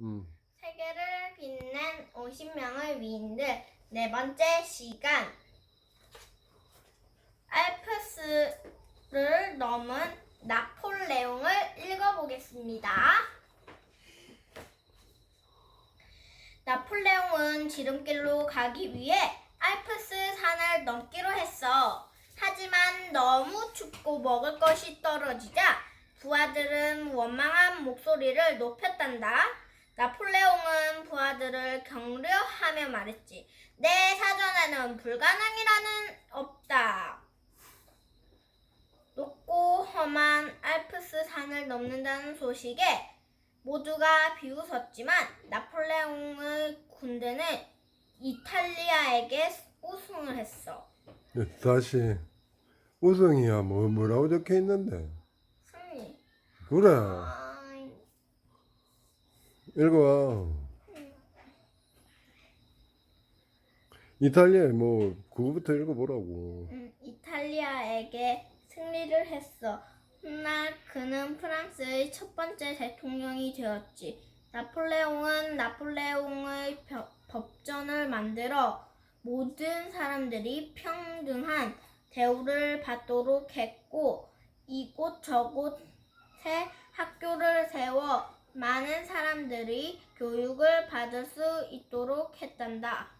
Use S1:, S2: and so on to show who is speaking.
S1: 음.
S2: 세계를 빛낸 50명의 위인들 네 번째 시간 알프스를 넘은 나폴레옹을 읽어보겠습니다. 나폴레옹은 지름길로 가기 위해 알프스 산을 넘기로 했어. 하지만 너무 춥고 먹을 것이 떨어지자 부하들은 원망한 목소리를 높였단다. 나폴레옹은 부하들을 격려하며 말했지. 내 사전에는 불가능이라는 없다. 높고 험한 알프스 산을 넘는다는 소식에 모두가 비웃었지만 나폴레옹의 군대는 이탈리아에게 우승을 했어.
S1: 다시 우승이야 뭐 뭐라고 적혀 있는데
S2: 승리.
S1: 그래
S2: 아이,
S1: 읽어봐 이탈리아 뭐 그거부터 읽어보라고
S2: 음, 이탈리아에게 승리를 했어. 훗날 그는 프랑스의 첫 번째 대통령이 되었지. 나폴레옹은 나폴레옹의 벼- 법전을 만들어 모든 사람들이 평등한 대우를 받도록 했고 이곳 저곳에 학교를 세워 사람들이 교육을 받을 수 있도록 했단다.